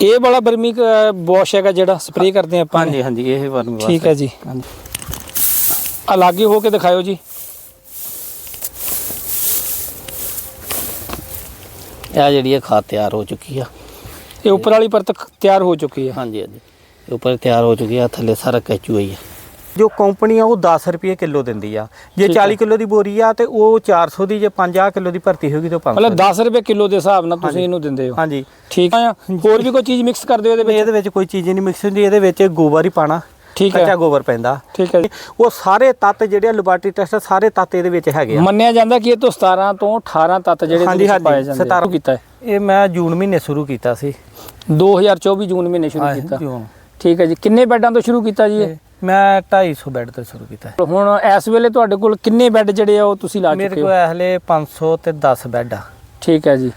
ਇਹ ਵਾਲਾ ਬਰਮੀ ਵਾਸ਼ ਹੈਗਾ ਜਿਹੜਾ ਸਪਰੇਅ ਕਰਦੇ ਆਪਾਂ। ਹਾਂਜੀ ਹਾਂਜੀ ਇਹ ਵਰਮੀ ਠੀਕ ਹੈ ਜੀ। ਹਾਂਜੀ। ਆ ਲਾਗੇ ਹੋ ਕੇ ਦਿਖਾਇਓ ਜੀ। ਇਹ ਜਿਹੜੀ ਇਹ ਖਾਦ ਤਿਆਰ ਹੋ ਚੁੱਕੀ ਆ। ਇਹ ਉੱਪਰ ਵਾਲੀ ਪਰਤ ਤਿਆਰ ਹੋ ਚੁੱਕੀ ਹੈ ਹਾਂਜੀ ਹਾਂਜੀ। ਉੱਪਰ ਤਿਆਰ ਹੋ ਚੁੱਕੀ ਆ ਥੱਲੇ ਸਾਰਾ ਕੈਚੂ ਹੋਈ ਹੈ ਜੋ ਕੰਪਨੀ ਆ ਉਹ 10 ਰੁਪਏ ਕਿਲੋ ਦਿੰਦੀ ਆ। ਜੇ ਠੀਕ ਹੈ। 40 ਕਿਲੋ ਦੀ ਬੋਰੀ ਆ ਤੇ ਉਹ 400 ਦੀ ਜੇ 50 ਕਿਲੋ ਦੀ ਭਰਤੀ ਹੋਗੀ ਤਾਂ 500 ਮਤਲਬ 10 ਰੁਪਏ ਕਿਲੋ ਦੇ ਹਿਸਾਬ ਨਾਲ ਤੁਸੀਂ ਇਹਨੂੰ ਦਿੰਦੇ ਹੋ। ਹਾਂਜੀ। ਠੀਕ ਆ ਹੋਰ ਵੀ ਕੋਈ ਚੀਜ਼ ਮਿਕਸ ਕਰਦੇ ਹੋ ਇਹਦੇ ਵਿੱਚ? ਇਹਦੇ ਵਿੱਚ ਕੋਈ ਚੀਜ਼ ਨਹੀਂ ਮਿਕਸ ਹੁੰਦੀ ਇਹਦੇ ਵਿੱਚ ਗੋਬਰ ਹੀ ਪਾਣਾ। ਠੀਕ ਹੈ। ਕੱਚਾ ਗੋਬਰ ਪੈਂਦਾ। ਠੀਕ ਹੈ ਉਹ ਸਾਰੇ ਤੱਤ ਜਿਹੜੇ ਲੈਬੋਰੇਟਰੀ ਟੈਸਟ ਸਾਰੇ ਤੱਤ ਇਹਦੇ ਵਿੱਚ ਹੈਗੇ ਆ। ਮੰਨਿਆ ਜਾਂਦਾ ਕਿ ਇਹ ਤੋਂ 17 ਤੋਂ 18 ਤੱਤ ਜਿਹੜੇ ਹਾਂਜੀ, ਪਾਏ ਜਾਂਦੇ ਆ। 17 ਸ਼ੁਰੂ ਕੀਤਾ ਇਹ ਮੈਂ ਜੂਨ ਮਹੀਨੇ ਸ਼ੁਰੂ ਕੀਤਾ ਸੀ। 2024 ਜੂਨ ਮਹੀਨੇ ਸ਼ੁਰੂ ਕੀਤਾ। ਠੀਕ ਹੈ ਜੀ। ਕਿੰਨੇ ਬੈੱਡਾਂ ਤੋਂ ਸ਼ੁਰੂ ਕੀਤਾ ਜੀ ਇਹ ਮੈਂ 250 ਬੈੱਡ ਤੋਂ ਸ਼ੁਰੂ ਕੀਤਾ। ਹੁਣ ਇਸ ਵੇਲੇ ਤੁਹਾਡੇ ਕੋਲ ਕਿੰਨੇ ਬੈੱਡ ਜਿਹੜੇ ਆ ਉਹ ਤੁਸੀਂ ਲਾ ਮੇਰੇ ਚੁੱਕੇ ਕੋਲ ਹੋ ਹਲੇ 500 ਤੇ 10 ਬੈੱਡ ਆ। ਠੀਕ ਹੈ ਜੀ।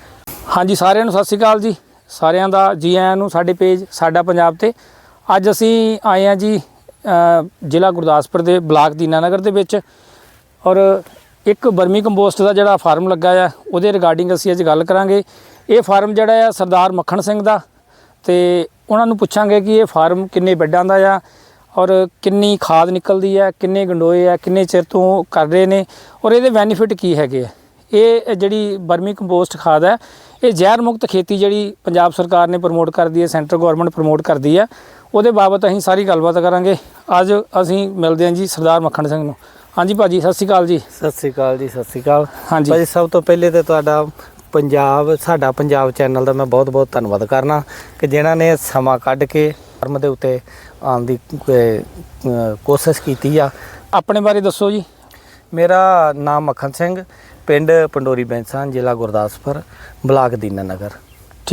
ਹਾਂਜੀ ਸਾਰਿਆਂ ਨੂੰ ਸਤਿ ਸ਼੍ਰੀ ਅਕਾਲ ਜੀ। ਸਾਰਿਆਂ ਦਾ ਜੀ ਆਇਆਂ ਨੂੰ ਸਾਡੇ ਪੇਜ ਸਾਡਾ ਪੰਜਾਬ ਤੇ। ਅੱਜ ਅਸੀਂ ਆਏ ਆ ਜੀ ਅ, ਜ਼ਿਲ੍ਹਾ ਗੁਰਦਾਸਪੁਰ ਦੇ ਬਲਾਕ ਦੀਨਾਨਗਰ ਦੇ ਵਿੱਚ। ਔਰ ਇੱਕ ਬਰਮੀ ਕੰਪੋਸਟ ਦਾ ਜਿਹੜਾ ਫਾਰਮ ਲੱਗਾ ਆ ਉਹਦੇ ਰਿਗਾਰਡਿੰਗ ਅਸੀਂ ਅੱਜ ਗੱਲ ਕਰਾਂਗੇ। ਇਹ ਫਾਰਮ ਜਿਹੜਾ ਆ ਸਰਦਾਰ ਮੱਖਣ ਸਿੰਘ ਦਾ। ਤੇ ਉਹਨਾਂ ਨੂੰ ਪੁੱਛਾਂਗੇ ਕਿ ਇਹ ਫਾਰਮ ਕਿੰਨੇ ਬੈੱਡਾਂ ਦਾ ਆ ਔਰ ਕਿੰਨੀ ਖਾਦ ਨਿਕਲਦੀ ਹੈ ਕਿੰਨੇ ਗੰਡੋਏ ਆ ਕਿੰਨੇ ਚਿਰ ਤੋਂ ਕਰ ਰਹੇ ਨੇ ਔਰ ਇਹਦੇ ਬੈਨੀਫਿਟ ਕੀ ਹੈਗੇ ਆ ਇਹ ਜਿਹੜੀ ਬਰਮੀ ਕੰਪੋਸਟ ਖਾਦ ਹੈ ਇਹ ਜ਼ਹਿਰ ਮੁਕਤ ਖੇਤੀ ਜਿਹੜੀ ਪੰਜਾਬ ਸਰਕਾਰ ਨੇ ਪ੍ਰਮੋਟ ਕਰਦੀ ਹੈ ਸੈਂਟਰ ਗਵਰਨਮੈਂਟ ਪ੍ਰਮੋਟ ਕਰਦੀ ਹੈ ਉਹਦੇ ਬਾਬਤ ਅਸੀਂ ਸਾਰੀ ਗੱਲਬਾਤ ਕਰਾਂਗੇ। ਅੱਜ ਅਸੀਂ ਮਿਲਦੇ ਹਾਂ ਜੀ ਸਰਦਾਰ ਮੱਖਣ ਸਿੰਘ ਨੂੰ। ਹਾਂਜੀ ਭਾਜੀ ਸਤਿ ਸ਼੍ਰੀ ਅਕਾਲ ਜੀ। ਸਤਿ ਸ੍ਰੀ ਅਕਾਲ ਜੀ ਸਤਿ ਸ੍ਰੀ ਅਕਾਲ। ਹਾਂਜੀ। ਭਾਜੀ ਸਭ ਤੋਂ ਪਹਿਲੇ ਤੇ ਤੁਹਾਡਾ ਪੰਜਾਬ ਸਾਡਾ ਪੰਜਾਬ ਚੈਨਲ ਦਾ ਮੈਂ ਬਹੁਤ-ਬਹੁਤ ਧੰਨਵਾਦ ਕਰਨਾ ਕਿ ਜਿਨ੍ਹਾਂ ਨੇ ਸਮਾਂ ਕੱਢ ਕੇ ਫਰਮ ਦੇ ਉੱਤੇ ਆਉਣ ਦੀ ਅਹ, ਕੋਸ਼ਿਸ਼ ਕੀਤੀ ਆ। ਆਪਣੇ ਬਾਰੇ ਦੱਸੋ ਜੀ। ਮੇਰਾ ਨਾਮ ਮੱਖਣ ਸਿੰਘ ਪਿੰਡ ਪੰਡੋਰੀ ਬੈਂਸਾਂ ਜ਼ਿਲ੍ਹਾ ਗੁਰਦਾਸਪੁਰ ਬਲਾਕ ਦੀਨਾਨਗਰ।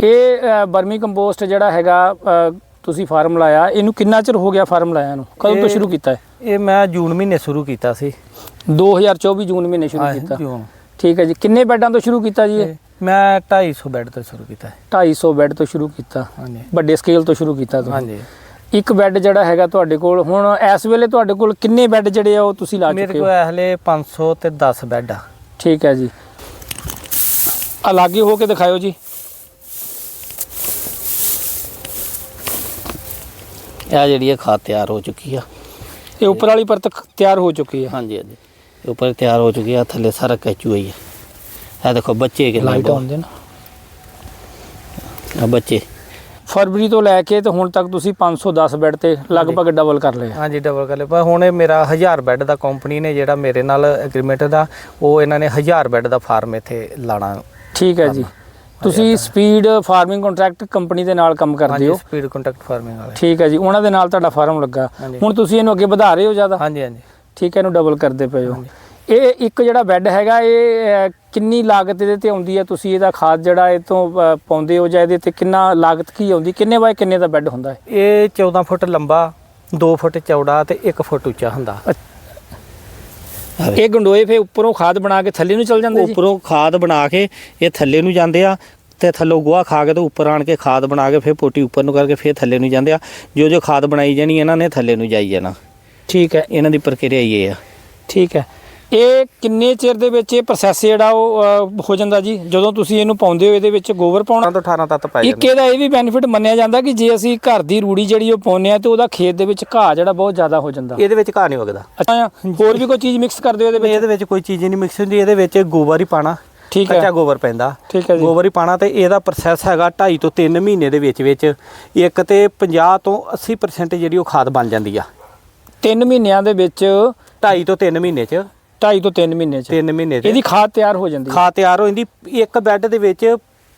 ਇਹ ਅ, ਬਰਮੀ ਕੰਪੋਸਟ ਜਿਹੜਾ ਹੈਗਾ ਅ, ਤੁਸੀਂ ਫਾਰਮ ਲਾਇਆ ਇਹਨੂੰ ਕਿੰਨਾ ਚਿਰ ਹੋ ਗਿਆ ਫਾਰਮ ਲਾਇਆ ਨੂੰ ਕਦੋਂ ਤੋਂ ਇਹ- ਸ਼ੁਰੂ ਕੀਤਾ ਹੈ ਇਹ ਮੈਂ ਜੂਨ ਮਹੀਨੇ ਸ਼ੁਰੂ ਕੀਤਾ ਸੀ। 2024 ਜੂਨ ਮਹੀਨੇ ਸ਼ੁਰੂ ਹਾਂ, ਕੀਤਾ। ਜੂਨ। ਠੀਕ ਹੈ ਜੀ ਕਿੰਨੇ ਬੈੱਡਾਂ ਤੋਂ ਸ਼ੁਰੂ ਕੀਤਾ ਜੀ ਇਹ ਮੈਂ 250 ਬੈੱਡ ਤੋਂ ਸ਼ੁਰੂ ਕੀਤਾ। ਹੈ 250 ਬੈੱਡ ਤੋਂ ਸ਼ੁਰੂ ਕੀਤਾ। ਹਾਂਜੀ। ਵੱਡੇ ਸਕੇਲ ਤੋਂ ਸ਼ੁਰੂ ਕੀਤਾ ਤੁਸੀਂ। ਹਾਂਜੀ। ਇੱਕ ਬੈੱਡ ਜਿਹੜਾ ਹੈਗਾ ਤੁਹਾਡੇ ਕੋਲ ਹੁਣ ਇਸ ਵੇਲੇ ਤੁਹਾਡੇ ਕੋਲ ਕਿੰਨੇ ਬੈੱਡ ਜਿਹੜੇ ਆ ਉਹ ਤੁਸੀਂ ਲਾ ਮੇਰੇ ਚੁੱਕੇ ਕੋਲ ਹੋ? ਹਲੇ 500 ਤੇ 10 ਬੈੱਡ ਆ। ਠੀਕ ਹੈ ਜੀ। ਆ ਲਾਗੇ ਹੋ ਕੇ ਦਿਖਾਇਓ ਜੀ। ਇਹ ਜਿਹੜੀ ਇਹ ਖਾਦ ਤਿਆਰ ਹੋ ਚੁੱਕੀ ਆ। ਇਹ ਉੱਪਰ ਵਾਲੀ ਪਰਤ ਤਿਆਰ ਹੋ ਚੁੱਕੀ ਹੈ ਹਾਂਜੀ ਹਾਂਜੀ। ਇਹ ਉੱਪਰ ਤਿਆਰ ਹੋ ਚੁੱਕੀ ਆ ਥੱਲੇ ਸਾਰਾ ਕੈਚੂ ਹੋਈ ਹੈ ਇਹ ਦੇਖੋ ਬੱਚੇ ਕਿੰਨੇ ਲਾਈਟ ਬਹੁਤ- ਆਉਣ ਦੇ ਨਾ। ਆਹ ਬੱਚੇ। ਫਰਵਰੀ ਤੋਂ ਲੈ ਕੇ ਤੇ ਹੁਣ ਤੱਕ ਤੁਸੀਂ 510 ਬੈੱਡ ਤੇ ਲਗਭਗ ਡਬਲ ਕਰ ਲਏ ਆ। ਹਾਂਜੀ ਡਬਲ ਕਰ ਲਿਆ ਪਰ ਹੁਣ ਇਹ ਮੇਰਾ 1000 ਬੈੱਡ ਦਾ ਕੰਪਨੀ ਨੇ ਜਿਹੜਾ ਮੇਰੇ ਨਾਲ ਐਗਰੀਮੈਂਟ ਦਾ ਉਹ ਇਹਨਾਂ ਨੇ 1000 ਬੈੱਡ ਦਾ ਫਾਰਮ ਇੱਥੇ ਲਾਣਾ। ਠੀਕ ਹੈ ਜੀ। ਤੁਸੀਂ ਸਪੀਡ ਫਾਰਮਿੰਗ ਕੰਟਰੈਕਟ ਕੰਪਨੀ ਦੇ ਨਾਲ ਕੰਮ ਕਰਦੇ ਹਾਂਜੀ ਹੋ। ਸਪੀਡ ਕੰਟੈਕਟ ਫਾਰਮਿੰਗ ਵਾਲੇ। ਠੀਕ ਹੈ ਜੀ। ਉਹਨਾਂ ਦੇ ਨਾਲ ਤੁਹਾਡਾ ਫਾਰਮ ਲੱਗਾ। ਹਾਂਜੀ। ਹੁਣ ਤੁਸੀਂ ਇਹਨੂੰ ਅੱਗੇ ਵਧਾ ਰਹੇ ਹੋ ਜ਼ਿਆਦਾ? ਹਾਂਜੀ ਹਾਂਜੀ। ਠੀਕ ਹੈ ਇਹਨੂੰ ਡਬਲ ਕਰਦੇ ਪਏ ਹੋ। ਇਹ ਇੱਕ ਜਿਹੜਾ ਬੈੱਡ ਹੈਗਾ ਇਹ ਕਿੰਨੀ ਲਾਗਤ ਇਹਦੇ ਤੇ ਆਉਂਦੀ ਹੈ? ਤੁਸੀਂ ਇਹਦਾ ਖਾਦ ਜਿਹੜਾ ਇਹ ਤੋਂ ਪਾਉਂਦੇ ਹੋ ਜਾਂ ਇਹਦੇ ਤੇ ਕਿੰਨਾ ਲਾਗਤ ਕੀ ਆਉਂਦੀ? ਕਿੰਨੇ ਬਾਏ ਕਿੰਨੇ ਦਾ ਬੈੱਡ ਹੁੰਦਾ ਹੈ ਇਹ 14 ਫੁੱਟ ਲੰਬਾ 2 ਫੁੱਟ ਚੌੜਾ ਤੇ 1 ਫੁੱਟ ਉੱਚਾ ਹੁੰਦਾ। ਇਹ ਗੰਡੋਏ ਫੇ ਉੱਪਰੋਂ ਖਾਦ ਬਣਾ ਕੇ ਥੱਲੇ ਨੂੰ ਚਲ ਜਾਂਦੇ ਜੀ? ਉੱਪਰੋਂ ਖਾਦ ਬਣਾ ਕੇ ਇਹ ਥੱਲੇ ਨੂੰ ਜਾਂਦੇ ਆ ਤੇ ਥੱਲੋਂ ਗੋਹਾ ਖਾ ਕੇ ਤੇ ਉੱਪਰ ਆਣ ਕੇ ਖਾਦ ਬਣਾ ਕੇ ਫਿਰ ਪੋਟੀ ਉੱਪਰ ਨੂੰ ਕਰਕੇ ਫਿਰ ਥੱਲੇ ਨੂੰ ਜਾਂਦੇ ਆ। ਜੋ ਜੋ ਖਾਦ ਬਣਾਈ ਜਾਣੀ ਇਹਨਾਂ ਨੇ ਥੱਲੇ ਨੂੰ ਜਾਈ ਜਾਣਾ। ਠੀਕ ਹੈ। ਇਹਨਾਂ ਦੀ ਪ੍ਰਕਿਰਿਆ ਹੀ ਇਹ ਆ। ਠੀਕ ਹੈ। ਇਹ ਕਿੰਨੇ ਚਿਰ ਦੇ ਵਿੱਚ ਇਹ ਪ੍ਰੋਸੈਸ ਜਿਹੜਾ ਉਹ ਹੋ ਜਾਂਦਾ ਜੀ? ਜਦੋਂ ਤੁਸੀਂ ਇਹਨੂੰ ਪਾਉਂਦੇ ਹੋ ਇਹਦੇ ਵਿੱਚ ਗੋਬਰ ਪਾਉਣਾ? 18 ਤੋਂ 18 ਤੱਤ ਪੈ ਇੱਕ ਇਹਦਾ ਇਹ ਵੀ ਬੈਨੀਫਿਟ ਮੰਨਿਆ ਜਾਂਦਾ ਕਿ ਜੇ ਅਸੀਂ ਘਰ ਦੀ ਰੂੜੀ ਜਿਹੜੀ ਉਹ ਪਾਉਂਦੇ ਆ ਤੇ ਉਹਦਾ ਖੇਤ ਦੇ ਵਿੱਚ ਘਾਹ ਜਿਹੜਾ ਬਹੁਤ ਜ਼ਿਆਦਾ ਹੋ ਜਾਂਦਾ। ਇਹਦੇ ਵਿੱਚ ਘਾਹ ਨਹੀਂ ਵਗਦਾ। ਅੱਛਾ ਹੋਰ ਵੀ ਕੋਈ ਚੀਜ਼ ਮਿਕਸ ਕਰਦੇ ਹੋ ਇਹਦੇ ਵਿੱਚ? ਇਹਦੇ ਵਿੱਚ ਕੋਈ ਚੀਜ਼ ਨਹੀਂ ਮਿਕਸ ਹੁੰਦੀ। ਇਹਦੇ ਵਿੱਚ ਗੋਬਰ ਹੀ ਪਾਣਾ ਠੀਕ ਕੱਚਾ ਹੈ ਗੋਬਰ ਪੈਂਦਾ। ਠੀਕ ਹੈ ਜੀ। ਗੋਬਰ ਹੀ ਪਾਣਾ ਤੇ ਇਹਦਾ ਪ੍ਰੋਸੈਸ ਹੈਗਾ 2.5 ਤੋਂ 3 ਮਹੀਨੇ ਦੇ ਵਿੱਚ ਵਿੱਚ। ਇੱਕ ਤੇ 50 ਤੋਂ 80% ਜਿਹੜੀ ਉਹ ਖਾਦ ਬਣ ਜਾਂਦੀ ਆ। 3 ਮਹੀਨਿਆਂ ਦੇ ਵਿੱਚ 2.5 ਤੋਂ 3 ਮਹੀਨੇ ਚ। 2.5 ਤੋਂ 3 ਮਹੀਨੇ ਚ। 3 ਮਹੀਨੇ ਤੇ ਇਹਦੀ ਖਾਦ ਤਿਆਰ ਹੋ ਜਾਂਦੀ ਹੈ। ਖਾਦ ਤਿਆਰ ਹੋ ਜਾਂਦੀ ਇੱਕ ਬੈੱਡ ਦੇ ਵਿੱਚ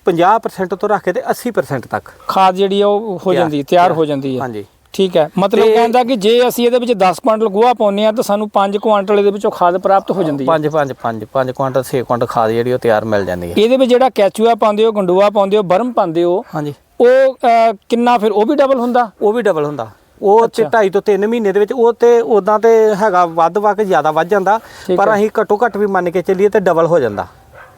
50% ਤੋਂ ਰੱਖ ਕੇ ਤੇ 80% ਤੱਕ। ਖਾਦ ਜਿਹੜੀ ਉਹ ਹੋ ਜਾਂਦੀ ਹੈ ਤਿਆਰ ਹੋ ਜਾਂਦੀ ਹੈ। ਹਾਂਜੀ। ਠੀਕ ਹੈ। ਮਤਲਬ ਕਹਿੰਦਾ ਕਿ ਜੇ ਅਸੀਂ ਇਹਦੇ ਵਿੱਚ 10 ਕੁਆਂਟਲ ਗੋਹਾ ਪਾਉਂਦੇ ਆ ਤਾਂ ਸਾਨੂੰ 5 ਕੁਆਂਟਲ ਇਹਦੇ ਵਿੱਚੋਂ ਖਾਦ ਪ੍ਰਾਪਤ ਹੋ ਜਾਂਦੀ ਹੈ। 5 5 5 5 ਕੁਆਂਟਲ 6 ਕੁਆਂਟਲ ਖਾਦ ਜਿਹੜੀ ਉਹ ਤਿਆਰ ਮਿਲ ਜਾਂਦੀ ਹੈ। ਇਹਦੇ ਵਿੱਚ ਜਿਹੜਾ ਕੈਚੂਆ ਪਾਉਂਦੇ ਹੋ ਗੰਡੂਆ ਪਾਉਂਦੇ ਹੋ ਬਰਮ ਪਾਉਂਦੇ ਹੋ ਹਾਂਜੀ। ਉਹ ਕਿੰਨਾ ਫਿਰ ਉਹ ਵੀ ਡਬਲ ਹੁੰਦਾ? ਉਹ ਵੀ ਡਬਲ ਹੁੰਦਾ। ਉਹ ਤੇ 2.5 ਤੋਂ 3 ਮਹੀਨੇ ਦੇ ਵਿੱਚ ਉਹ ਤੇ ਉਦਾਂ ਤੇ ਹੈਗਾ ਵੱਧ ਵਾ ਕੇ ਜ਼ਿਆਦਾ ਵੱਧ ਜਾਂਦਾ ਪਰ। ਅਸੀਂ ਘੱਟੋ ਘੱਟ ਵੀ ਮੰਨ ਕੇ ਚੱਲੀਏ ਤੇ ਡਬਲ ਹੋ ਜਾਂਦਾ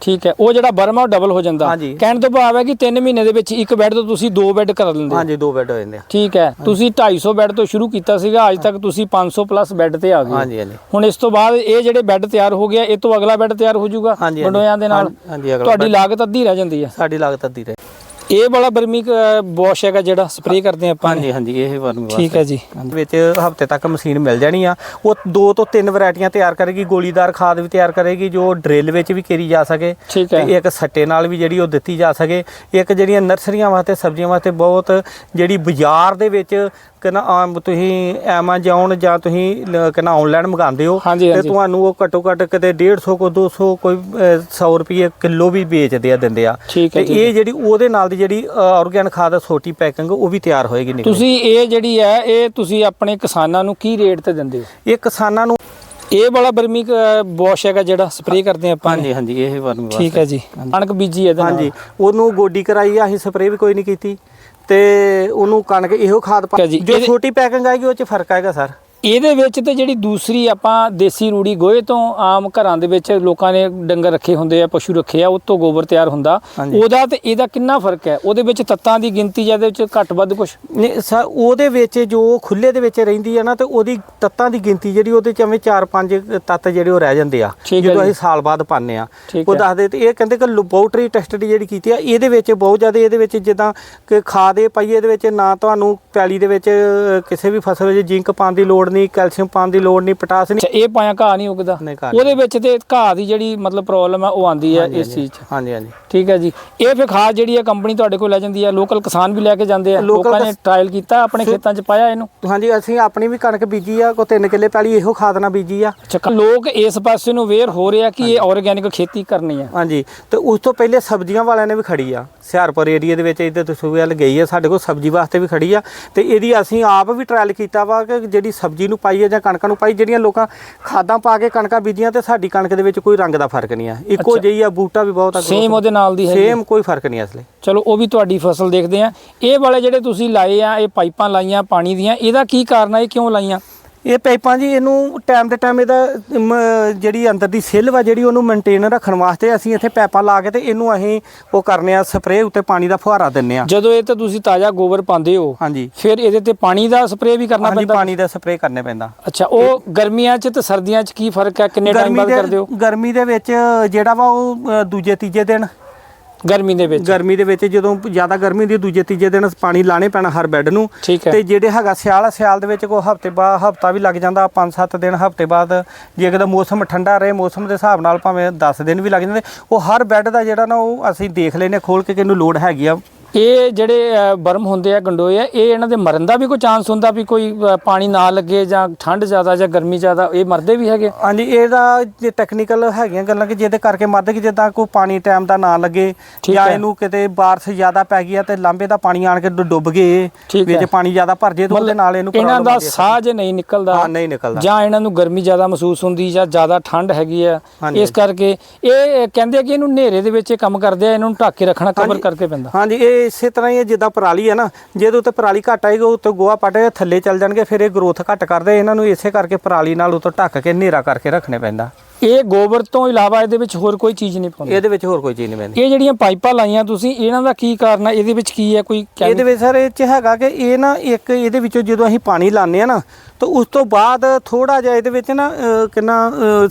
ਠੀਕ ਹੈ ਉਹ ਜਿਹੜਾ ਬਰਮ ਉਹ ਡਬਲ ਹੋ ਜਾਂਦਾ। ਕਹਿਣ ਤੋਂ ਭਾਵ ਹੈ ਕਿ 3 ਮਹੀਨੇ ਦੇ ਵਿੱਚ ਇੱਕ ਬੈੱਡ ਤੋਂ ਤੁਸੀਂ ਦੋ ਬੈੱਡ ਕਰ ਲੈਂਦੇ ਹਾਂਜੀ ਦੋ ਬੈੱਡ ਹੋ ਜਾਂਦੇ ਆ ਠੀਕ ਹੈ ਤੁਸੀਂ 250 ਬੈੱਡ ਤੋਂ ਸ਼ੁਰੂ ਕੀਤਾ ਸੀਗਾ ਅੱਜ ਤੱਕ ਤੁਸੀਂ 500 ਪਲੱਸ ਬੈੱਡ ਤੇ ਆ ਗਏ। ਹਾਂਜੀ ਹਾਂਜੀ ਹੁਣ ਇਸ ਤੋਂ ਬਾਅਦ ਇਹ ਜਿਹੜੇ ਬੈੱਡ ਤਿਆਰ ਹੋ ਗਿਆ ਇਹ ਤੋਂ ਅਗਲਾ ਬੈੱਡ ਤਿਆਰ ਹੋ ਜਾਊਗਾ। ਗੰਡੋਇਆਂ ਦੇ ਨਾਲ ਤੁਹਾਡੀ। ਲਾਗਤ ਅੱਧੀ ਰਹਿ ਜਾਂਦੀ ਹੈ ਸਾਡੀ ਲਾਗਤ ਅੱਧੀ ਰਹੇ ਇਹ ਵਾਲਾ ਬਰਮੀ ਵਾਸ਼ ਹੈਗਾ ਜਿਹੜਾ ਸਪਰੇਅ ਕਰਦੇ ਆਪਾਂ। ਹਾਂਜੀ ਹਾਂਜੀ ਇਹ ਵਰਮੀ ਵਾਸ਼ ਠੀਕ ਹੈ ਜੀ। ਵਿੱਚ ਹਫ਼ਤੇ ਤੱਕ ਮਸ਼ੀਨ ਮਿਲ ਜਾਣੀ ਆ। ਉਹ ਦੋ ਤੋਂ ਤਿੰਨ ਵੈਰਾਈਟੀਆਂ ਤਿਆਰ ਕਰੇਗੀ ਗੋਲੀਦਾਰ ਖਾਦ ਵੀ ਤਿਆਰ ਕਰੇਗੀ ਜੋ ਡਰਿਲ ਵਿੱਚ ਵੀ ਕਰੀ ਜਾ ਸਕੇ। ਠੀਕ ਹੈ। ਤੇ ਇੱਕ ਸੱਟੇ ਨਾਲ ਵੀ ਜਿਹੜੀ ਉਹ ਦਿੱਤੀ ਜਾ ਸਕੇ। ਇੱਕ ਜਿਹੜੀਆਂ ਨਰਸਰੀਆਂ ਵਾਸਤੇ ਸਬਜ਼ੀਆਂ ਵਾਸਤੇ ਬਹੁਤ ਜਿਹੜੀ ਬਾਜ਼ਾਰ ਦੇ ਵਿੱਚ ਕਿਨਾ ਆਮ ਤੁਸੀਂ ਐਮਾਜ਼ੋਨ ਜਾਂ ਤੁਸੀਂ ਕਿਨਾ ਆਨਲਾਈਨ ਮੰਗਾਉਂਦੇ ਹੋ ਹਾਂਜੀ, ਤੇ ਹਾਂਜੀ। ਤੁਹਾਨੂੰ ਉਹ ਘੱਟੋ ਘੱਟ ਕਿਤੇ 150 ਕੋ 200 ਕੋਈ ਅ, 100 ਰੁਪਏ ਕਿਲੋ ਵੀ ਵੇਚਦੇ ਆ ਦਿੰਦੇ ਆ। ਠੀਕ ਹੈ। ਇਹ ਜਿਹੜੀ ਉਹਦੇ ਨਾਲ ਦੀ ਜਿਹੜੀ ਆਰਗੈਨਿਕ ਖਾਦ ਛੋਟੀ ਪੈਕਿੰਗ ਉਹ ਵੀ ਤਿਆਰ ਹੋਏਗੀ ਨਿਕਲ। ਤੁਸੀਂ ਇਹ ਜਿਹੜੀ ਹੈ ਇਹ ਤੁਸੀਂ ਆਪਣੇ ਕਿਸਾਨਾਂ ਨੂੰ ਕੀ ਰੇਟ ਤੇ ਦਿੰਦੇ ਹੋ? ਇਹ ਕਿਸਾਨਾਂ ਨੂੰ ਇਹ ਵਾਲਾ ਬਰਮੀ ਵਾਸ਼ ਹੈਗਾ ਜਿਹੜਾ ਸਪਰੇਅ ਕਰਦੇ ਆਪਾਂ। ਹਾਂਜੀ ਹਾਂਜੀ ਇਹ ਵਰਮੀ ਠੀਕ ਹੈ ਜੀ। ਕਣਕ ਬੀਜੀ ਇਹਦੇ ਨਾਲ। ਹਾਂਜੀ ਉਹਨੂੰ ਗੋਡੀ ਕਰਾਈ ਆ ਅਸੀਂ ਸਪਰੇਅ ਵੀ ਕੋਈ ਨਹੀਂ ਕੀਤੀ। ਤੇ ਉਹਨੂੰ ਕਣਕ ਇਹੋ ਖਾਦ ਪਾ ਜੀ, ਛੋਟੀ ਪੈਕਿੰਗ ਆਏਗੀ ਉਹ ਚ ਫ਼ਰਕ ਆਏਗਾ ਸਰ। ਇਹਦੇ ਵਿੱਚ ਤੇ ਜਿਹੜੀ ਦੂਸਰੀ ਆਪਾਂ ਦੇਸੀ ਰੂੜੀ ਗੋਹੇ ਤੋਂ ਆਮ ਘਰਾਂ ਦੇ ਵਿੱਚ ਲੋਕਾਂ ਨੇ ਡੰਗਰ ਰੱਖੇ ਹੁੰਦੇ ਆ ਪਸ਼ੂ ਰੱਖੇ ਆ ਉਹ ਤੋਂ ਗੋਬਰ ਤਿਆਰ ਹੁੰਦਾ। ਉਹਦਾ ਤੇ ਇਹਦਾ ਕਿੰਨਾ ਫ਼ਰਕ ਹੈ ਉਹਦੇ ਵਿੱਚ ਤੱਤਾਂ ਦੀ ਗਿਣਤੀ ਜਾਂ ਇਹਦੇ ਵਿੱਚ ਘੱਟ ਵੱਧ ਕੁਝ ਨਹੀਂ ਸਰ ਉਹਦੇ ਵਿੱਚ ਜੋ ਖੁੱਲੇ ਦੇ ਵਿੱਚ ਰਹਿੰਦੀ ਆ ਨਾ ਤੇ ਉਹਦੀ ਤੱਤਾਂ ਦੀ ਗਿਣਤੀ ਜਿਹੜੀ ਉਹਦੇ ਚ ਐਵੇਂ 4-5 ਤੱਤ ਜਿਹੜੇ ਉਹ ਰਹਿ ਜਾਂਦੇ ਆ ਜਦੋਂ। ਅਸੀਂ ਸਾਲ ਬਾਅਦ ਪਾਉਂਦੇ ਆ ਉਹ। ਦੱਸਦੇ ਤੇ ਇਹ ਕਹਿੰਦੇ ਕਿ ਲੈਬੋਰਟਰੀ ਟੈਸਟ ਜਿਹੜੀ ਕੀਤੀ ਆ ਇਹਦੇ ਵਿੱਚ ਬਹੁਤ ਜ਼ਿਆਦਾ ਇਹਦੇ ਵਿੱਚ ਜਿੱਦਾਂ ਕਿ ਖਾਦ ਇਹ ਪਾਈਏ ਇਹਦੇ ਵਿੱਚ ਨਾ ਤੁਹਾਨੂੰ ਪੈਲੀ ਦੇ ਵਿੱਚ ਕਿਸੇ ਵੀ ਫਸਲ ਵਿੱਚ ਜ਼ਿੰਕ ਪਾਉਣ ਦੀ ਲੋੜ ਨਹੀਂ ਕੈਲਸ਼ੀਅਮ ਪਾਉਣ ਦੀ ਲੋੜ ਨਹੀਂ ਪੋਟਾਸ ਨਹੀਂ। ਇਹ ਪਾਇਆ ਘਾਹ ਨਹੀਂ ਉਗਦਾ? ਨਹੀਂ ਘਾਹ ਉਹਦੇ ਵਿੱਚ ਤੇ ਘਾਹ ਦੀ ਜਿਹੜੀ ਮਤਲਬ ਪ੍ਰੋਬਲਮ ਹੈ ਉਹ ਆਂਦੀ ਹੈ ਇਸ ਚੀਜ਼ 'ਚ। ਹਾਂਜੀ ਹਾਂਜੀ। ਠੀਕ ਹੈ ਜੀ। ਇਹ ਫਿਰ ਖਾਦ ਜਿਹੜੀ ਹੈ ਕੰਪਨੀ ਤੁਹਾਡੇ ਕੋਲ ਲੈ ਜਾਂਦੀ ਹੈ ਲੋਕਲ ਕਿਸਾਨ ਵੀ ਲੈ ਕੇ ਜਾਂਦੇ ਆ। Local ਲੋਕਾਂ ਨੇ ਕਿਸ- ਟ੍ਰਾਇਲ ਕੀਤਾ ਆਪਣੇ ਖੇਤਾਂ 'ਚ ਪਾਇਆ ਇਹਨੂੰ? ਹਾਂਜੀ ਅਸੀਂ ਆਪਣੀ ਵੀ ਕਣਕ ਬੀਜੀ ਆ ਕੋ 3 ਕਿੱਲੇ ਪੈਲੀ ਇਹੋ ਖਾਦ ਨਾਲ ਬੀਜੀ ਆ। ਅੱਛਾ ਲੋਕ ਇਸ ਪਾਸੇ ਨੂੰ ਵੇਅਰ ਹੋ ਰਹੇ ਆ ਕਿ ਇਹ ਆਰਗੇਨਿਕ ਖੇਤੀ ਕਰਨੀ ਹੈ ਹਾਂਜੀ ਤੇ ਉਸ ਤੋਂ ਪਹਿਲੇ ਸਬਜ਼ੀਆਂ ਵਾਲਿਆਂ ਨੇ ਵੀ ਖੜੀ ਆ। ਹੁਸ਼ਿਆਰਪੁਰ ਏਰੀਆ ਦੇ ਵਿੱਚ ਇੱਧਰ ਤਸੂਬੇ ਵੱਲ ਗਈ ਆ ਸਾਡੇ ਕੋਲ ਸਬਜ਼ੀ ਵਾਸਤੇ ਵੀ ਖੜੀ ਆ। ਤੇ ਇਹਦੀ ਅਸੀਂ ਆਪ ਵੀ ਟਰਾਇਲ ਕੀਤਾ ਵਾ ਕਿ ਜਿਹੜੀ ਸਬਜ਼ੀ ਨੂੰ ਪਾਈ ਆ ਜਾਂ ਕਣਕਾਂ ਨੂੰ ਪਾਈ ਜਿਹੜੀਆਂ ਲੋਕਾਂ ਖਾਦਾਂ ਪਾ ਕੇ ਕਣਕਾਂ ਬੀਜੀਆਂ ਤੇ ਸਾਡੀ ਕਣਕ ਦੇ ਵਿੱਚ ਕੋਈ ਰੰਗ ਦਾ ਫ਼ਰਕ ਨਹੀਂ ਆ। ਇੱਕੋ। ਜਿਹੀ ਆ ਬੂਟਾ ਵੀ ਬਹੁਤ ਆ ਸੇਮ ਉਹਦੇ ਨਾਲ ਦੀ ਹੈ ਸੇਮ ਕੋਈ ਫ਼ਰਕ ਨਹੀਂ ਅਸਲੇ ਚਲੋ ਉਹ ਵੀ ਤੁਹਾਡੀ ਫਸਲ ਦੇਖਦੇ ਆ। ਇਹ ਵਾਲੇ ਜਿਹੜੇ ਤੁਸੀਂ ਲਾਏ ਆ ਇਹ ਪਾਈਪਾਂ ਲਾਈਆਂ ਪਾਣੀ ਦੀਆਂ ਇਹਦਾ ਕੀ ਕਾਰਨ ਆ ਇਹ ਕਿਉਂ ਲਾਈਆਂ? ਇਹ ਪਾਈਪਾਂ ਜੀ ਇਹਨੂੰ ਟਾਈਮ ਦੇ ਟਾਈਮ ਇਹਦਾ ਜਿਹੜੀ ਅੰਦਰ ਦੀ ਸਿੱਲ ਵਾ ਜਿਹੜੀ ਉਹਨੂੰ ਮੇਨਟੇਨ ਰੱਖਣ ਵਾਸਤੇ ਅਸੀਂ ਇੱਥੇ ਪਾਈਪਾਂ ਲਾ ਕੇ ਤੇ ਇਹਨੂੰ ਅਸੀਂ ਉਹ ਕਰਨੇ ਆ ਸਪਰੇਅ ਉੱਤੇ ਪਾਣੀ ਦਾ ਫੁਹਾਰਾ ਦਿੰਨੇ ਆ। ਜਦੋਂ ਇਹ ਤੇ ਤੁਸੀਂ ਤਾਜ਼ਾ ਗੋਬਰ ਪਾਉਂਦੇ ਹੋ ਹਾਂਜੀ। ਫਿਰ ਇਹਦੇ ਤੇ ਪਾਣੀ ਦਾ ਸਪਰੇਅ ਵੀ ਕਰਨਾ ਪੈਂਦਾ? ਪਾਣੀ ਦਾ ਸਪਰੇਅ ਕਰਨੇ ਪੈਂਦਾ। ਅੱਛਾ ਉਹ ਗਰਮੀਆਂ 'ਚ ਤੇ ਸਰਦੀਆਂ 'ਚ ਕੀ ਫ਼ਰਕ ਹੈ? ਕਿੰਨੇ ਟਾਈਮ ਬਾਅਦ ਕਰਦੇ ਹੋ? ਗਰਮੀ ਦੇ ਵਿੱਚ ਜਿਹੜਾ ਵਾ ਉਹ ਦੂਜੇ ਤੀਜੇ ਦਿਨ ਗਰਮੀ ਦੇ ਵਿੱਚ। ਗਰਮੀ ਦੇ ਵਿੱਚ ਜਦੋਂ ਜ਼ਿਆਦਾ ਗਰਮੀ ਹੁੰਦੀ ਹੈ, ਦੂਜੇ ਤੀਜੇ ਦਿਨ ਪਾਣੀ ਲਾਣੇ ਪੈਣਾ ਹਰ ਬੈੱਡ ਨੂੰ। ਠੀਕ ਹੈ। ਤੇ ਜਿਹੜੇ ਹੈਗਾ ਸਿਆਲ ਆ, ਸਿਆਲ ਦੇ ਵਿੱਚ ਕੋ ਹਫ਼ਤੇ ਬਾਅਦ ਹਫਤਾ ਵੀ ਲੱਗ ਜਾਂਦਾ 5-7 ਦਿਨ ਹਫ਼ਤੇ ਬਾਅਦ। ਜੇ ਕਿਤੇ ਮੌਸਮ ਠੰਡਾ ਰਹੇ ਮੌਸਮ ਦੇ ਹਿਸਾਬ ਨਾਲ ਭਾਵੇਂ 10 ਦਿਨ ਵੀ ਲੱਗ ਜਾਂਦੇ ਉਹ ਹਰ ਬੈੱਡ ਦਾ ਜਿਹੜਾ ਨਾ ਉਹ ਅਸੀਂ ਦੇਖ ਲੈਨੇ ਖੋਲ ਕੇ ਕਿ ਇਹਨੂੰ ਲੋਡ ਹੈਗੀ ਆ। ਇਹ ਜਿਹੜੇ ਬਰਮ ਹੁੰਦੇ ਆ ਗੰਡੋਏ ਆ ਇਹ ਇਹਨਾਂ ਦੇ ਮਰਨ ਦਾ ਵੀ ਕੋਈ ਚਾਂਸ ਹੁੰਦਾ ਵੀ ਕੋਈ ਪਾਣੀ ਨਾ ਲੱਗੇ ਜਾਂ ਠੰਡ ਜ਼ਿਆਦਾ ਜਾਂ ਗਰਮੀ ਜ਼ਿਆਦਾ ਇਹ ਮਰਦੇ ਵੀ ਹੈਗੇ ਹਾਂਜੀ ਇਹਦਾ ਜੇ ਟੈਕਨੀਕਲ ਹੈਗੀਆਂ ਗੱਲਾਂ ਕਿ ਜਿਹਦੇ ਕਰਕੇ ਮਰਦੇ ਕਿ ਜਿੱਦਾਂ ਕੋਈ ਪਾਣੀ ਟਾਈਮ ਦਾ ਨਾ ਲੱਗੇ ਜਾਂ। ਇਹਨੂੰ ਕਿਤੇ ਬਾਰਿਸ਼ ਜ਼ਿਆਦਾ ਪੈ ਗਈ ਆ ਤੇ ਲਾਂਬੇ ਦਾ ਪਾਣੀ ਆਣ ਕੇ ਡੁੱਬ ਗਏ ਵਿੱਚ। ਪਾਣੀ ਜ਼ਿਆਦਾ ਭਰ ਜੇ ਤੇ ਉਹਦੇ ਨਾਲ ਇਹਨੂੰ ਇਹਨਾਂ ਦਾ। ਸਾਹ ਜੇ ਨਹੀਂ ਨਿਕਲਦਾ ਹਾਂ ਨਹੀਂ ਨਿਕਲਦਾ ਜਾਂ ਇਹਨਾਂ ਨੂੰ ਗਰਮੀ ਜ਼ਿਆਦਾ ਮਹਿਸੂਸ ਹੁੰਦੀ ਜਾਂ ਜ਼ਿਆਦਾ ਠੰਡ ਹੈਗੀ ਆ। ਇਸ ਕਰਕੇ ਇਹ ਕਹਿੰਦੇ ਕਿ ਇਹਨੂੰ ਹਨੇਰੇ ਦੇ ਵਿੱਚ ਇਹ ਕੰਮ ਕਰਦੇ ਆ ਇਹਨਾਂ ਢੱਕ ਕੇ ਰੱਖਣਾ ਕਵਰ। ਕਰਕੇ ਪੈਂਦਾ ਹਾਂਜੀ ਇਹ ਇਸੇ ਤਰ੍ਹਾਂ ਹੀ ਹੈ ਜਿੱਦਾਂ ਪਰਾਲੀ ਹੈ ਨਾ, ਜਿਹਦੇ ਉੱਤੇ ਪਰਾਲੀ ਘੱਟ ਆਏਗੀ, ਉਹ ਉੱਤੇ ਗੋਹਾ ਪੱਟ ਕੇ ਥੱਲੇ ਚੱਲ ਜਾਣਗੇ, ਫਿਰ ਇਹ ਗਰੋਥ ਘੱਟ ਕਰਦੇ, ਇਹਨਾਂ ਨੂੰ ਇਸੇ ਕਰਕੇ ਪਰਾਲੀ ਨਾਲ ਉੱਤੇ ਢੱਕ ਕੇ ਹਨੇਰਾ ਕਰਕੇ ਰੱਖਣੇ ਪੈਂਦਾ। ਇਹ ਗੋਬਰ ਤੋਂ ਇਲਾਵਾ ਇਹਦੇ ਵਿੱਚ ਹੋਰ ਕੋਈ ਚੀਜ਼ ਨਹੀਂ ਪਾਉਂਦੇ? ਇਹਦੇ ਵਿੱਚ ਹੋਰ ਕੋਈ ਚੀਜ਼ ਨਹੀਂ ਪੈਂਦੀ। ਇਹ ਜਿਹੜੀਆਂ ਪਾਈਪਾਂ ਲਾਈਆਂ ਤੁਸੀਂ ਇਹਨਾਂ ਦਾ ਕੀ ਕਾਰਨ ਹੈ? ਇਹਦੇ ਵਿੱਚ ਕੀ ਹੈ? ਕੋਈ ਇਹਦੇ ਵਿੱਚ ਸਰ ਇਹ ਚ ਹੈਗਾ ਕਿ ਇਹ ਨਾ ਇੱਕ ਇਹਦੇ ਵਿੱਚੋਂ ਜਦੋਂ ਅਸੀਂ ਪਾਣੀ ਲਾਉਂਦੇ ਆ ਨਾ ਤਾਂ ਉਸ ਤੋਂ ਬਾਅਦ ਥੋੜਾ ਜਿਹਾ ਇਹਦੇ ਵਿੱਚ ਨਾ ਕਿੰਨਾ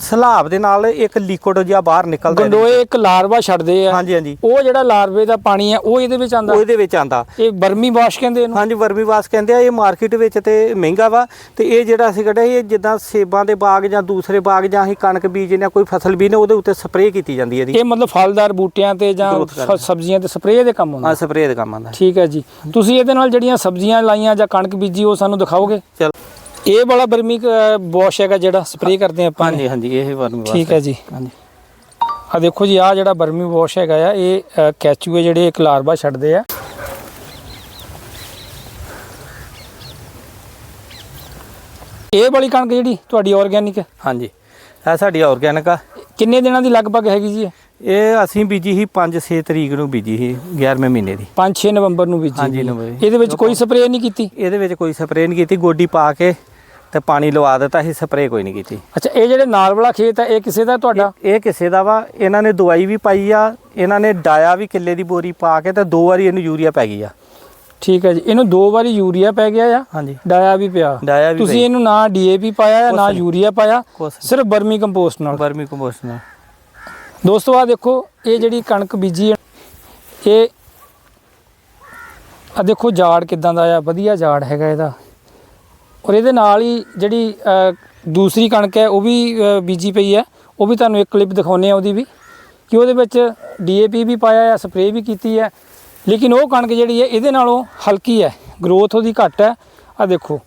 ਸਲਾਬ ਦੇ ਨਾਲ ਇੱਕ ਲਿਕੁਇਡ ਜਿਹਾ ਬਾਹਰ ਨਿਕਲਦਾ ਗੰਡੋਏ ਇੱਕ ਲਾਰਵਾ ਛੱਡਦੇ। ਆ। ਹਾਂਜੀ ਹਾਂਜੀ। ਉਹ ਜਿਹੜਾ ਲਾਰਵੇ ਦਾ ਪਾਣੀ ਹੈ ਉਹ ਇਹਦੇ ਵਿੱਚ ਆਂਦਾ ਉਹ ਇਹਦੇ ਵਿੱਚ ਆਂਦਾ ਇਹ ਬਰਮੀ ਵਾਸ਼ ਕਹਿੰਦੇ ਇਹਨੂੰ? ਹਾਂਜੀ ਵਰਮੀ ਵਾਸ ਕਹਿੰਦੇ ਆ ਇਹ ਮਾਰਕੀਟ ਵਿੱਚ ਤੇ ਮਹਿੰਗਾ ਵਾ। ਤੇ ਇਹ ਜਿਹੜਾ ਅਸੀਂ ਕੱਢਿਆ ਇਹ ਜਿੱਦਾਂ ਸੇਬਾਂ ਦੇ ਬਾਗ ਜਾਂ ਦੂਸਰੇ ਬਾਗ ਜਾਂ ਅਸੀਂ ਕਣਕ ਬੀਜਦੇ ਹਾਂ ਕੋਈ ਫਸਲ ਬੀਜਦੇ ਹਾਂ, ਉਹਦੇ ਉੱਤੇ ਸਪਰੇਅ ਕੀਤੀ ਜਾਂਦੀ ਹੈ ਇਹਦੀ। ਇਹ ਮਤਲਬ ਫਲਦਾਰ ਬੂਟਿਆਂ ਤੇ ਜਾਂ ਸਬਜ਼ੀਆਂ ਤੇ ਸਪਰੇਅ ਦੇ ਕੰਮ ਹੁੰਦਾ? ਆ ਸਪਰੇਅ ਦੇ ਕੰਮ ਆਂਦਾ ਠੀਕ ਹੈ ਜੀ। ਤੁਸੀਂ ਇਹਦੇ ਨਾਲ ਜਿਹੜੀਆਂ ਸਬਜ਼ੀਆਂ ਲਾਈਆਂ ਜਾਂ ਕਣਕ ਬੀਜੀ ਉਹ ਸਾਨੂੰ ਦਿਖਾਓਗੇ? ਚਲ। ਇਹ ਵਾਲਾ ਬਰਮੀ ਵਾਸ਼ ਹੈਗਾ ਜਿਹੜਾ ਸਪਰੇਅ ਕਰਦੇ ਆਪਾਂ ਹਾਂਜੀ ਹਾਂਜੀ ਇਹ ਵਰਮੀ ਵਾਸ ਠੀਕ ਹੈ ਜੀ। ਹਾਂਜੀ। ਆ ਦੇਖੋ ਜੀ ਆ ਜਿਹੜਾ ਬਰਮੀ ਵਾਸ਼ ਹੈਗਾ ਆ ਇਹ ਕੈਚੂਏ ਜਿਹੜੇ ਇੱਕ ਲਾਰਵਾ ਛੱਡਦੇ ਆ। ਇਹ ਵਾਲੀ ਕਣਕ ਜਿਹੜੀ ਤੁਹਾਡੀ ਆਰਗੈਨਿਕ ਹੈ? ਹਾਂਜੀ। ਇਹ ਸਾਡੀ ਆਰਗੈਨਿਕ ਆ ਕਿੰਨੇ ਦਿਨਾਂ ਦੀ ਲਗਭਗ ਹੈਗੀ ਜੀ ਇਹ? ਅਸੀਂ ਬੀਜੀ ਸੀ 5-6 ਤਰੀਕ ਨੂੰ ਬੀਜੀ ਸੀ 11ਵੇਂ ਮਹੀਨੇ ਦੀ 5-6 ਨਵੰਬਰ ਨੂੰ ਬੀਜੀ ਹਾਂਜੀ। ਨਵੰਬਰ। ਇਹਦੇ ਵਿੱਚ ਕੋਈ ਸਪਰੇਅ ਨਹੀਂ ਕੀਤੀ ਇਹਦੇ ਵਿੱਚ ਕੋਈ ਸਪਰੇਅ ਨਹੀਂ ਕੀਤੀ ਗੋਡੀ ਪਾ ਕੇ ਤੇ ਪਾਣੀ ਲਵਾ ਦਿੱਤਾ ਸੀ ਸਪਰੇਅ ਕੋਈ ਨਹੀਂ ਕੀਤੀ ਅੱਛਾ ਇਹ ਜਿਹੜੇ ਨਾਲ ਵਾਲਾ ਖੇਤ ਹੈ ਇਹ ਕਿਸੇ ਦਾ ਤੁਹਾਡਾ ਇਹ ਕਿਸੇ ਦਾ ਵਾ ਇਹਨਾਂ ਨੇ ਦਵਾਈ ਵੀ ਪਾਈ ਆ ਇਹਨਾਂ ਨੇ ਡਾਇਆ ਵੀ ਕਿੱਲੇ ਦੀ ਬੋਰੀ ਪਾ ਕੇ ਤੇ ਦੋ ਵਾਰੀ ਇਹਨੂੰ ਯੂਰੀਆ ਪੈ ਗਈ ਆ ਠੀਕ ਹੈ ਜੀ। ਇਹਨੂੰ ਦੋ ਵਾਰੀ ਯੂਰੀਆ ਪੈ ਗਿਆ ਆ। ਹਾਂਜੀ। ਡਾਇਆ ਵੀ ਪਿਆ। ਡਾਇਆ ਵੀ ਤੁਸੀਂ। ਇਹਨੂੰ ਨਾ ਡੀਏਪੀ ਪਾਇਆ ਆ, ਨਾ। ਯੂਰੀਆ ਪਾਇਆ। ਸਿਰਫ ਬਰਮੀ ਕੰਪੋਸਟ ਨਾਲ। ਵਰਮੀ ਕੰਪੋਸਟ ਨਾਲ। ਦੋਸਤੋ ਆ ਦੇਖੋ ਇਹ ਜਿਹੜੀ ਕਣਕ ਬੀਜੀ ਹੈ ਇਹ ਆ ਦੇਖੋ ਜਾੜ ਕਿਦਾਂ ਦਾ ਆ। ਵਧੀਆ ਜਾੜ ਹੈਗਾ ਇਹਦਾ। ਔਰ ਇਹਦੇ ਨਾਲ ਹੀ ਜਿਹੜੀ ਦੂਸਰੀ ਕਣਕ ਹੈ ਉਹ ਵੀ ਬੀਜੀ ਪਈ ਹੈ। ਉਹ ਵੀ ਤੁਹਾਨੂੰ ਇੱਕ ਕਲਿੱਪ ਦਿਖਾਉਨੇ ਆ ਉਹਦੀ ਵੀ। ਕਿ ਉਹਦੇ ਵਿੱਚ ਡੀਏਪੀ ਵੀ ਪਾਇਆ ਹੈ ਸਪਰੇਅ ਵੀ ਕੀਤੀ ਹੈ। ਲੇਕਿਨ ਉਹ ਕਣਕ ਜਿਹੜੀ ਹੈ ਇਹਦੇ ਨਾਲੋਂ ਹਲਕੀ ਹੈ ਗਰੋਥ ਉਹਦੀ ਘੱਟ ਹੈ। ਆ ਦੇਖੋ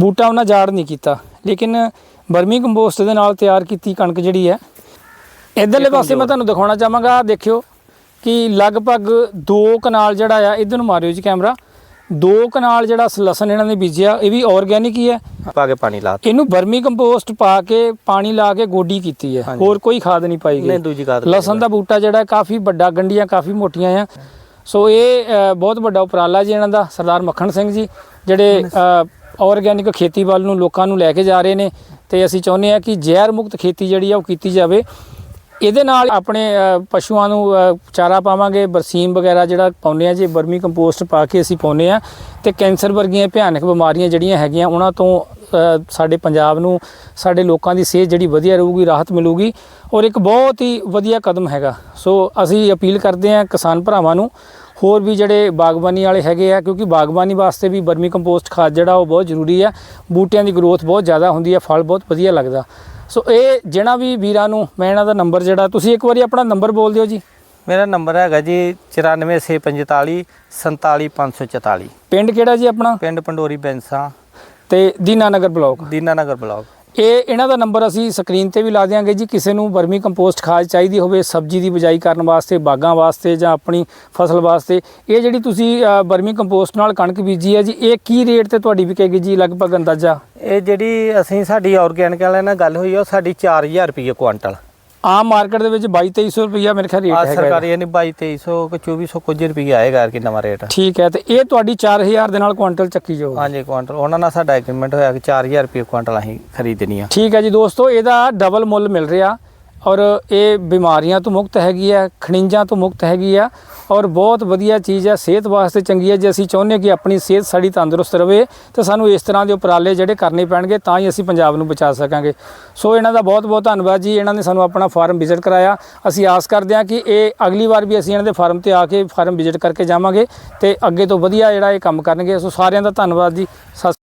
ਬੂਟਾ ਉਹਨਾਂ ਜਾੜ ਨਹੀਂ ਕੀਤਾ। ਲੇਕਿਨ ਬਰਮੀ ਕੰਪੋਸਟ ਦੇ ਨਾਲ ਤਿਆਰ ਕੀਤੀ ਕਣਕ ਜਿਹੜੀ ਹੈ ਇਧਰਲੇ ਪਾਸੇ ਮੈਂ ਤੁਹਾਨੂੰ ਦਿਖਾਉਣਾ ਚਾਹਾਂਗਾ। ਦੇਖਿਓ ਕਿ ਲਗਭਗ 2 ਕਨਾਲ ਜਿਹੜਾ ਆ ਇਧਰ ਨੂੰ ਮਾਰਿਓ ਜੀ ਕੈਮਰਾ। 2 ਕਨਾਲ ਜਿਹੜਾ ਲਸਣ ਇਹਨਾਂ ਨੇ ਬੀਜਿਆ ਇਹ ਵੀ ਆਰਗੇਨਿਕ ਹੀ ਹੈ। ਪਾ ਕੇ ਪਾਣੀ ਲਾ ਇਹਨੂੰ ਬਰਮੀ ਕੰਪੋਸਟ ਪਾ ਕੇ ਪਾਣੀ ਲਾ ਕੇ ਗੋਡੀ ਕੀਤੀ ਹੈ। ਹੋਰ ਕੋਈ ਖਾਦ ਨਹੀਂ ਪਾਈ ਨਹੀਂ ਗਈ ਦੂਜੀ ਖਾਦ ਲਸਣ ਦਾ ਬੂਟਾ ਜਿਹੜਾ ਹੈ ਕਾਫੀ ਵੱਡਾ ਗੰਡੀਆਂ ਕਾਫੀ ਮੋਟੀਆਂ ਆ। ਸੋ ਇਹ ਬਹੁਤ ਵੱਡਾ ਉਪਰਾਲਾ ਜੀ ਇਹਨਾਂ ਦਾ ਸਰਦਾਰ ਮੱਖਣ ਸਿੰਘ ਜੀ ਜਿਹੜੇ ਆਰਗੇਨਿਕ ਖੇਤੀ ਵੱਲ ਨੂੰ ਲੋਕਾਂ ਨੂੰ ਲੈ ਕੇ ਜਾ ਰਹੇ ਨੇ। ਤੇ ਅਸੀਂ ਚਾਹੁੰਦੇ ਆ ਕਿ ਜ਼ਹਿਰ ਮੁਕਤ ਖੇਤੀ ਜਿਹੜੀ ਆ ਉਹ ਕੀਤੀ ਜਾਵੇ। ਇਹਦੇ ਨਾਲ ਆਪਣੇ ਪਸ਼ੂਆਂ ਨੂੰ ਚਾਰਾ ਪਾਵਾਂਗੇ, ਬਰਸੀਮ ਵਗੈਰਾ ਜਿਹੜਾ ਪਾਉਂਦੇ ਆ ਜੇ ਬਰਮੀ ਕੰਪੋਸਟ ਪਾ ਕੇ ਅਸੀਂ ਪਾਉਂਦੇ ਆ ਤੇ ਕੈਂਸਰ ਵਰਗੀਆਂ ਭਿਆਨਕ ਬਿਮਾਰੀਆਂ ਜਿਹੜੀਆਂ ਹੈਗੀਆਂ, ਉਹਨਾਂ ਤੋਂ ਸਾਡੇ ਪੰਜਾਬ ਨੂੰ, ਸਾਡੇ ਲੋਕਾਂ ਦੀ ਸਿਹਤ ਜਿਹੜੀ ਵਧੀਆ ਰਹੂਗੀ, ਰਾਹਤ ਮਿਲੂਗੀ ਔਰ ਇੱਕ ਬਹੁਤ ਹੀ ਵਧੀਆ ਕਦਮ ਹੈਗਾ। ਸੋ ਅਸੀਂ ਅਪੀਲ ਕਰਦੇ ਹਾਂ ਕਿਸਾਨ ਭਰਾਵਾਂ ਨੂੰ, ਹੋਰ ਵੀ ਜਿਹੜੇ ਬਾਗਬਾਨੀ ਵਾਲੇ ਹੈਗੇ ਆ, ਕਿਉਂਕਿ ਬਾਗਬਾਨੀ ਵਾਸਤੇ ਵੀ ਬਰਮੀ ਕੰਪੋਸਟ ਖਾਦ ਜਿਹੜਾ ਉਹ ਬਹੁਤ ਜ਼ਰੂਰੀ ਆ, ਬੂਟਿਆਂ ਦੀ ਗਰੋਥ ਬਹੁਤ ਜ਼ਿਆਦਾ ਹੁੰਦੀ ਹੈ ਫਲ ਬਹੁਤ ਵਧੀਆ ਲੱਗਦਾ। ਸੋ ਇਹ ਜਿਹੜਾ ਵੀ ਵੀਰਾਂ ਨੂੰ ਮੈਂ ਇਹਨਾਂ ਦਾ ਨੰਬਰ ਜਿਹੜਾ ਤੁਸੀਂ ਇੱਕ ਵਾਰੀ ਆਪਣਾ ਨੰਬਰ ਬੋਲ ਦਿਓ ਜੀ। ਮੇਰਾ ਨੰਬਰ ਹੈਗਾ ਜੀ 94645 47544 ਪਿੰਡ ਕਿਹੜਾ ਜੀ ਆਪਣਾ? ਪਿੰਡ ਪੰਡੋਰੀ ਬੈਂਸਾ। ਤੇ ਦੀਨਾਨਗਰ ਬਲਾਕ। ਦੀਨਾਨਗਰ ਬਲਾਕ। ਇਹ ਇਹਨਾਂ ਦਾ ਨੰਬਰ ਅਸੀਂ ਸਕਰੀਨ ਤੇ ਵੀ ਲਾ ਦਿਆਂਗੇ ਜੀ। ਕਿਸੇ ਨੂੰ ਵਰਮੀ ਕੰਪੋਸਟ ਖਾਦ ਚਾਹੀਦੀ ਹੋਵੇ ਸਬਜ਼ੀ ਦੀ ਬਿਜਾਈ ਕਰਨ ਵਾਸਤੇ ਬਾਗਾਂ ਵਾਸਤੇ ਜਾਂ ਆਪਣੀ ਫਸਲ ਵਾਸਤੇ ਇਹ ਜਿਹੜੀ ਤੁਸੀਂ ਅ, ਵਰਮੀ ਕੰਪੋਸਟ ਨਾਲ ਕਣਕ ਬੀਜੀ ਹੈ ਜੀ ਇਹ ਕੀ ਰੇਟ ਤੇ ਤੁਹਾਡੀ ਵਿਕੇਗੀ ਜੀ ਲਗਭਗ ਅੰਦਾਜ਼ਾ? ਇਹ ਜਿਹੜੀ ਅਸੀਂ ਸਾਡੀ ਆਰਗੈਨਿਕ ਵਾਲਿਆਂ ਨਾਲ ਗੱਲ ਹੋਈ ਆ ਉਹ ਸਾਡੀ 4000 ਰੁਪਏ ਕੁਆਂਟਲ। ਆਮ ਮਾਰਕੀਟ ਦੇ ਵਿੱਚ 22 2300 ਰੁਪਈਆ ਮੇਰੇ ਖਿਆਲ ਰੇਟ ਆ ਹੈਗਾ। ਸਰਕਾਰੀ ਯਾਨੀ 2200 ਕਿ 2400 ਕੁਝ ਰੁਪਏ ਆਏਗਾ ਕਿ ਨਵਾਂ ਰੇਟ ਠੀਕ ਹੈ ਤੇ ਇਹ ਤੁਹਾਡੀ 4000 ਦੇ ਨਾਲ ਕੁਆਂਟਲ ਚੱਕੀ ਜਾਊਗੀ। ਹਾਂਜੀ ਕੁਆਂਟਲ। ਉਹਨਾਂ ਨਾਲ ਸਾਡਾ ਐਗਰੀਮੈਂਟ ਹੋਇਆ ਕਿ 4000 ਰੁਪਏ ਕੁਆਂਟਲ ਅਸੀਂ ਖਰੀਦਣੀ ਆ ਠੀਕ ਹੈ ਜੀ ਦੋਸਤੋ ਇਹਦਾ ਡਬਲ ਮੁੱਲ ਮਿਲ ਰਿਹਾ। ਔਰ ਇਹ ਬਿਮਾਰੀਆਂ ਤੋਂ ਮੁਕਤ ਹੈਗੀ ਹੈ ਖਣਿਜਾਂ ਤੋਂ ਮੁਕਤ ਹੈਗੀ ਆ ਔਰ ਬਹੁਤ ਵਧੀਆ ਚੀਜ਼ ਹੈ ਸਿਹਤ ਵਾਸਤੇ ਚੰਗੀ ਹੈ ਜੇ ਅਸੀਂ ਚਾਹੁੰਦੇ ਹਾਂ ਕਿ ਆਪਣੀ ਸਿਹਤ ਸਾਡੀ ਤੰਦਰੁਸਤ ਰਵੇ, ਤਾਂ ਸਾਨੂੰ ਇਸ ਤਰ੍ਹਾਂ ਦੇ ਉਪਰਾਲੇ ਜਿਹੜੇ ਕਰਨੇ ਪੈਣਗੇ, ਤਾਂ ਹੀ ਅਸੀਂ ਪੰਜਾਬ ਨੂੰ ਬਚਾ ਸਕਾਂਗੇ। ਸੋ ਇਹਨਾਂ ਦਾ ਬਹੁਤ ਬਹੁਤ ਧੰਨਵਾਦ ਜੀ। ਇਹਨਾਂ ਨੇ ਸਾਨੂੰ ਆਪਣਾ ਫਾਰਮ ਵਿਜ਼ਿਟ ਕਰਾਇਆ। ਅਸੀਂ ਆਸ ਕਰਦੇ ਹਾਂ ਕਿ ਇਹ ਅਗਲੀ ਵਾਰ ਵੀ ਅਸੀਂ ਇਹਨਾਂ ਦੇ ਫਾਰਮ ਤੇ ਆ ਕੇ ਫਾਰਮ ਵਿਜ਼ਿਟ ਕਰਕੇ ਜਾਵਾਂਗੇ ਤੇ ਅੱਗੇ ਤੋਂ ਵਧੀਆ ਜਿਹੜਾ ਇਹ ਕੰਮ ਕਰਨਗੇ। ਸੋ ਸਾਰਿਆਂ ਦਾ ਧੰਨਵਾਦ ਜੀ। ਸਤਿ